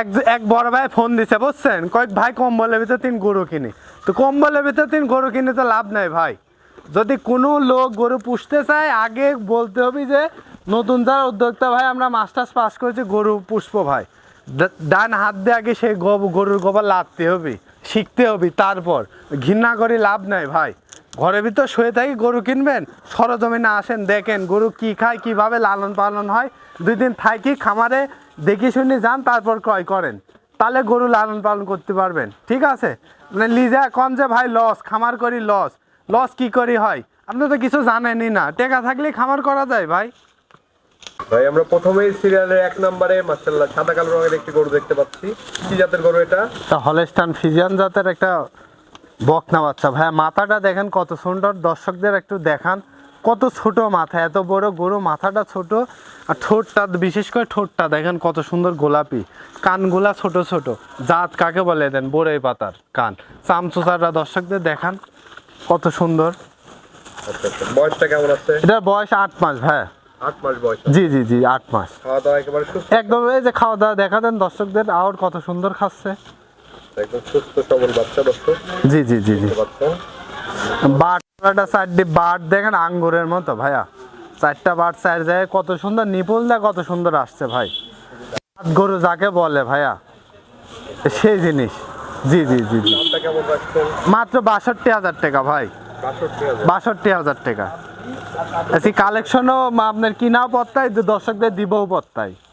এক এক বড় ভাই ফোন দিছে, বুঝছেন? কয়েক ভাই, কম্বলের ভিতরে তিন গরু কিনি। তো কম্বলের ভিতরে তিন গরু কিনে তো লাভ নাই, ভাই। যদি কোনো লোক গরু পুষতে চায়, আগে বলতে হবে যে, নতুন যারা উদ্যোক্তা, ভাই, আমরা মাস্টার্স পাস করেছি, গরু পুষবো, ভাই। ডান হাত দিয়ে আগে সেই গরুর গোবর লাদতে হবে, শিখতে হবে, তারপর। ঘৃণা করে লাভ নাই, ভাই। ঘরের ভিতর শুয়ে থাকি গরু কিনবেন সরজমিনে আসেন দেখেন গরু কি খায় কীভাবে লালন পালন হয়। দুই দিন থাকি খামারে দেখে শুনে যান তারপর ক্রয় করেন। তাহলে গরু লালন পালন করতে পারবেন। ঠিক আছে? মানে লিজা কন যে ভাই লস খামার করি লস লস কি করি হয়? আপনি তো কিছু জানেনই না। টেকা থাকলে খামার করা যায় ভাই। ভাই আমরা প্রথমেই সিরিয়ালের এক নম্বরে মার্শাল্লাহ সাদা কালো রঙের একটি গরু দেখতে পাচ্ছি। কি জাতের গরু এটা? হলেস্টান ফিজিয়ান জাতের একটা বকনা বাচ্চা। ভাই মাথাটা দেখেন কত সুন্দর। দর্শকদের একটু দেখান কত ছোট মাথা এত বড় গরু মাথাটা ছোট আর ঠোঁটটা বিশেষ করে ঠোঁটটা দেখেন কত সুন্দর গোলাপি। কানগুলা ছোট ছোট। জাত কাকে বলে দেন? বড়ই পাতার কান। চামচুচাররা দর্শকদের দেখান কত সুন্দর। আচ্ছা আচ্ছা। বয়সটা কেমন আছে? এটার বয়স আট মাস ভাই আট মাস বয়স জি জি জি আট মাস। খাওয়া দাওয়া একেবারে একদম এই যে খাওয়া দাওয়া দেখা দেন দর্শকদের আর কত সুন্দর খাচ্ছে। একদম সুস্থ সবল বাচ্চা দর্শক জি জি জি জি। বাচ্চা? বাটটা চারটি বাট দেখেন আঙ্গুরের মতো ভাইয়া। চারটা বাট চার জায়গায় কত সুন্দর নিপুল দা কত সুন্দর আসছে ভাই। গরু যাকে বলে ভাইয়া সেই জিনিস। জি জি জি জি। মাত্র বাষট্টি হাজার টাকা ভাই। বাষট্টি হাজার। টাকা। আচ্ছা কালেকশনও আপনার কিনাও পত্তাই দর্শকদের দিবও পত্তাই কোনো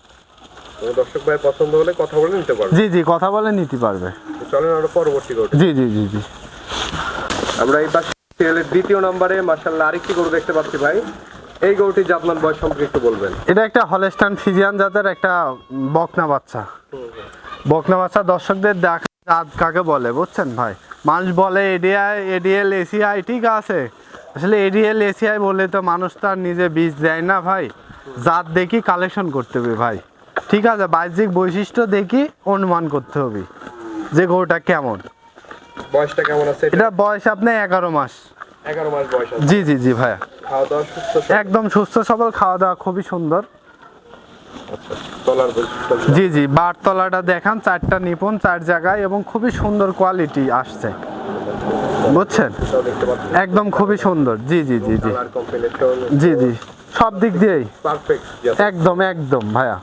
দর্শক ভাই পছন্দ হলে কথা বলে নিতে পারবেন জি জি কথা বলে নিতে পারবে। চলেন আমরা পরবর্তী গরু জি জি জি জি। আমরা এই পাশে দ্বিতীয় নম্বরে মার্শাল্লাহ আরেকটি গরু দেখতে পাচ্ছি ভাই। এই গরুটির জাতমান বয়স সম্পর্কে একটু বলবেন। এটা একটা হলেস্টান ফিজিয়ান জাতের একটা বকনা বাচ্চা। বকনা বাচ্চা দর্শকদের দেখা জাত কাকে বলে বুঝছেন ভাই? মানুষ বলে এডিআই এডিএল এসিআই ঠিক আছে। আসলে এডিএল এসিআই বলে তো মানুষ তার নিজে বীজ দেয় না ভাই। জাত দেখি কালেকশন করতে হবে ভাই। ঠিক আছে বাহ্যিক বৈশিষ্ট্য দেখি অনুমান করতে হবে যে গরুটা কেমন। বয়সটা কেমন আছে? এটা বয়স আপনার এগারো মাস। এগারো মাস বয়স জি জি জি ভাইয়া। খাওয়া দাওয়া সুস্থ একদম সুস্থ সবল খাওয়া দাওয়া খুবই সুন্দর। বৈশিষ্ট্য জি জি বারতলাটা দেখান চারটা নিপুণ চার জায়গায় এবং খুবই সুন্দর কোয়ালিটি আসছে। বুঝছেন? একদম খুবই সুন্দর। জি জি জি জি। জি জি সব দিক দিয়েই। পারফেক্ট একদম একদম ভাইয়া।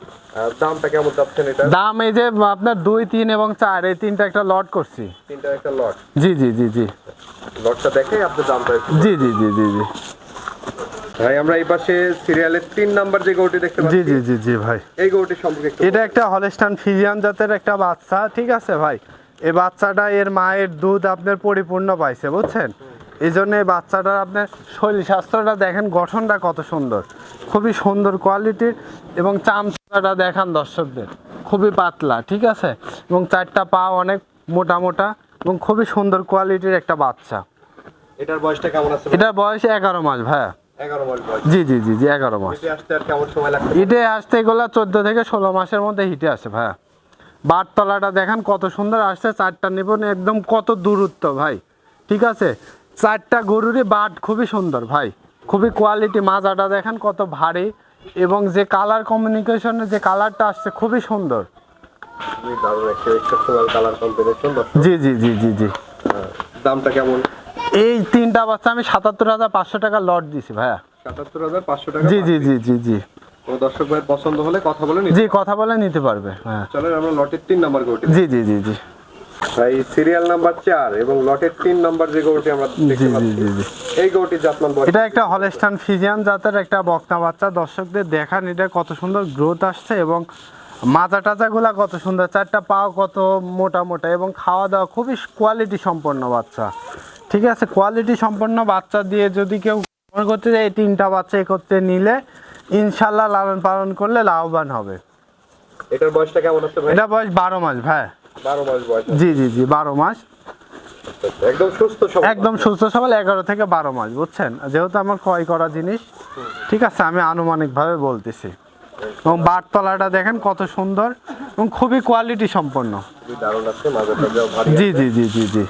দামটা কেমন চাচ্ছেন এটা? দাম এই যে আপনার দুই তিন এবং চার এই তিনটা একটা লট করছি। তিনটা একটা লট জি জি জি জি। লটটা দেখে আপনার দামটা জি জি জি জি জি। ভাই আমরা এই পাশে সিরিয়ালের তিন নাম্বার যে গরুটি দেখতে জি পাচ্ছি জি জি জি ভাই। এই গরুটি সম্পর্কে এটা একটা হলেস্টান ফিজিয়ান জাতের একটা বাচ্চা ঠিক আছে ভাই? এই বাচ্চাটা এর মায়ের দুধ আপনার পরিপূর্ণ পাইছে বুঝছেন? এই জন্য এই বাচ্চাটার আপনার শরীর স্বাস্থ্যটা দেখেন গঠনটা কত সুন্দর। খুবই সুন্দর কোয়ালিটির এবং চামচাটা দেখান দর্শকদের। খুবই পাতলা ঠিক আছে? এবং চারটা পা অনেক মোটা মোটা এবং খুবই সুন্দর কোয়ালিটির একটা বাচ্চা। এটার বয়সটা কেমন আছে? এটার বয়স এগারো মাস ভাইয়া। জি জি জি জি এগারো মাস। হিটে আসতে এগুলো চোদ্দ থেকে ষোলো মাসের মধ্যে হিটে আসে ভাইয়া। বারতলাটা দেখেন কত সুন্দর আসছে চারটা নিপুণ একদম কত দূরত্ব ভাই। ঠিক আছে? চারটা গরুরই বাট খুবই সুন্দর ভাই। খুবই কোয়ালিটি মাজাটা দেখেন কত ভারী। এবং যে কালার কমিউনিকেশনে যে কালারটা আসছে খুবই সুন্দর। জি জি জি জি জি। দামটা কেমন? এই তিনটা বাচ্চা আমি সাতাত্তর হাজার পাঁচশো টাকা লট দিছি ভাইয়া। সাতাত্তর হাজার পাঁচশো টাকা জি জি জি জি জি। দর্শক ভাই পছন্দ হলে কথা বলে জি কথা বলে নিতে পারবে হ্যাঁ। চলেন আমরা লটের তিন নাম্বার গরুটি জি জি জি জি। ভাই সিরিয়াল নাম্বার চার এবং লটের তিন নাম্বার যে গরুটি আমরা দেখতে পাচ্ছি এই গরুটির জাতমান বয়স এটা একটা হলেস্টান ফিজিয়ান জাতের একটা বকনা বাচ্চা। দর্শকদের দেখান এটা কত সুন্দর গ্রোথ আসছে এবং মাজা টাজাগুলা কত সুন্দর। চারটা পাও কত মোটা মোটা এবং খাওয়া দাওয়া খুবই কোয়ালিটি সম্পন্ন বাচ্চা। ঠিক আছে কোয়ালিটি সম্পন্ন বাচ্চা দিয়ে যদি কেউ মনে করতে যায় এই তিনটা বাচ্চা একত্রে নিলে ইনশাল্লাহ লালন পালন করলে লাভবান হবে। এটার বয়সটা কেমন আছে ভাই? এটা বয়স বারো মাস ভাই। বারো মাস বয়স জি জি জি বারো মাস। একদম সুস্থ সবল একদম সুস্থ সবল এগারো থেকে বারো মাস বুঝছেন? যেহেতু আমার ক্রয় করা জিনিস ঠিক আছে আমি আনুমানিকভাবে বলতেছি। এবং বারতলাটা দেখেন কত সুন্দর এবং খুবই কোয়ালিটি সম্পন্ন। জি জি জি জি জি।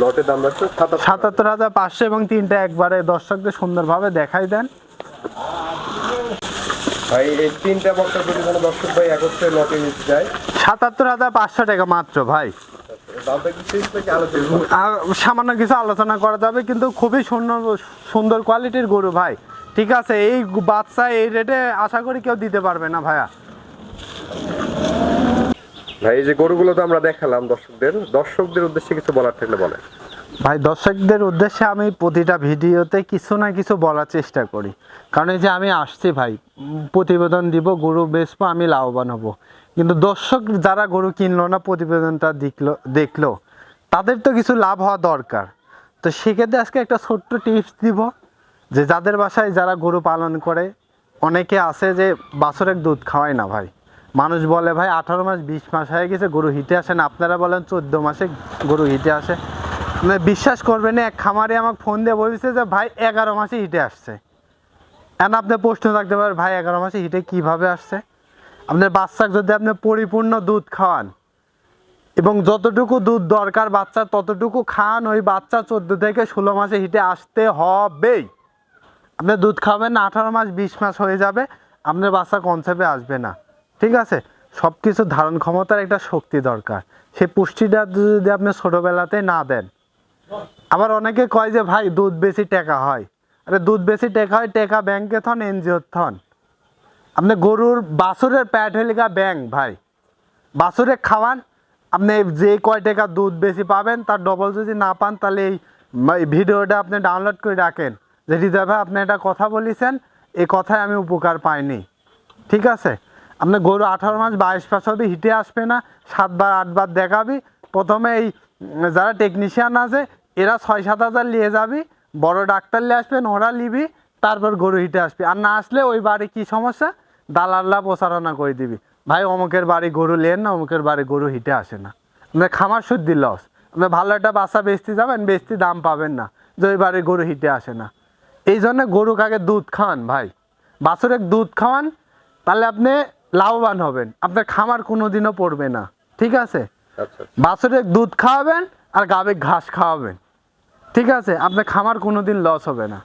লটের দাম রাখছে সাতাত্তর। সাতাত্তর হাজার পাঁচশো এবং তিনটা একবারে দর্শকদের সুন্দরভাবে দেখাই দেন। ভাই এই তিনটা বক্তা যদি কোনো দর্শক ভাই একত্রে লটে নিতে যায়। সাতাত্তর হাজার পাঁচশো টাকা মাত্র ভাই? আর সামান্য কিছু আলোচনা করা যাবে কিন্তু খুবই সুন্দর সুন্দর কোয়ালিটির গরু ভাই। ঠিক আছে এই বাচ্চা এই রেটে আশা করি কেউ দিতে পারবে না ভাইয়া। ভাই এই যে গরুগুলো তো আমরা দেখালাম দর্শকদের। দর্শকদের উদ্দেশ্যে কিছু বলার থাকলে বলেন। ভাই, দর্শকদের উদ্দেশ্যে আমি প্রতিটা ভিডিওতে কিছু না কিছু বলার চেষ্টা করি। কারণ এই যে আমি আসছি ভাই, প্রতিবেদন দিব, গরু বেচবো, আমি লাভবান হব। কিন্তু দর্শক যারা গরু কিনলো না, প্রতিবেদনটা দেখল দেখল, তাদের তো কিছু লাভ হওয়া দরকার। তো সেক্ষেত্রে আজকে একটা ছোট্ট টিপস দিব, যে যাদের বাসায় যারা গরু পালন করে, অনেকে আছে যে বাছরের দুধ খাওয়ায় না ভাই। মানুষ বলে, ভাই, আঠারো মাস, বিশ মাস হয়ে গেছে, গরু হিটে আসে না। আপনারা বলেন, চোদ্দ মাসে গরু হিটে আসে। মানে বিশ্বাস করবেন না, এক খামারে আমাকে ফোন দিয়ে বলেছে যে ভাই এগারো মাসে হিটে আসছে। এখন আপনার প্রশ্ন থাকতে পারে ভাই এগারো মাসে হিটে কীভাবে আসছে? আপনার বাচ্চাকে যদি আপনি পরিপূর্ণ দুধ খাওয়ান এবং যতটুকু দুধ দরকার বাচ্চা ততটুকু খান ওই বাচ্চা চোদ্দ থেকে ষোলো মাসে হিটে আসতে হবেই। আপনি দুধ খাবেন না আঠারো মাস বিশ মাস হয়ে যাবে আপনার বাচ্চা কনসেপ্টে আসবে না। ঠিক আছে? সব কিছু ধারণ ক্ষমতার একটা শক্তি দরকার। সেই পুষ্টিটা যদি আপনি ছোটোবেলাতে না দেন আবার অনেকে কয় যে, ভাই, দুধ বেশি টাকা হয়। আরে, দুধ বেশি টাকা হয়, টাকা ব্যাংকে থন এনজিও থন। আপনি গরুর বাছুরের প্যাট হলিকা ব্যাংক ভাই। বাছুরে খাওয়ান, আপনি যে কয় টাকা দুধ বেশি পাবেন, তার ডবল যদি না পান, তাহলে এই ভিডিওটা আপনি ডাউনলোড করে রাখেন। যে হৃদয় ভাই আপনি একটা কথা বলেছেন এই কথায় আমি উপকার পাইনি। ঠিক আছে? আপনি গরু আঠারো মাস, বাইশ মাস হবে, হিটে আসবে না, সাতবার, আটবার দেখাবি। প্রথমে এই যারা টেকনিশিয়ান আছে এরা ছয় সাত হাজার নিয়ে যাবি বড় ডাক্তার নিয়ে আসবেন ওরা নিবি তারপর গরু হিটে আসবি। আর না আসলে ওই বাড়ি কি সমস্যা? দালাল্লা প্রচারণা করে দিবি। ভাই অমুকের বাড়ি গরু লেন না অমুকের বাড়ি গরু হিটে আসে না। আপনার খামার শুদ্ধি লস আপনি ভালো একটা বাচ্চা বেচতে যাবেন বেচতে দাম পাবেন না যে ওই বাড়ি গরু হিটে আসে না। এই জন্য গরু কাকে দুধ খাওয়ান ভাই? বাছুরের দুধ খাওয়ান তাহলে আপনি লাভবান হবেন। আপনার খামার কোনো দিনও পড়বে না। ঠিক আছে? আচ্ছা বাছুরের দুধ খাওয়াবেন আর গাবে ঘাস খাওয়াবেন। ঠিক আছে আপনার খামার কোনো দিন লস হবে না।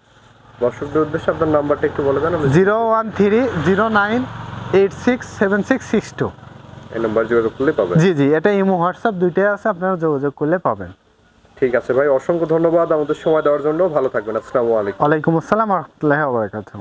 দর্শকদের উদ্দেশ্যে আপনার নাম্বারটা একটু বলে দেন zero one three zero nine eight six seven six six two. এই নাম্বার যোগাযোগ করলে পাবেন। জি জি এটা ইমো হোয়াটসঅ্যাপ দুইটাই আছে আপনারা যোগাযোগ করলে পাবেন। ঠিক আছে ভাই অসংখ্য ধন্যবাদ আমাদের সময় দেওয়ার জন্য। ভালো থাকবেন আসসালামু আলাইকুম। ওয়ালাইকুম আসসালাম রহমতুল্লাহ বারকাতুহ।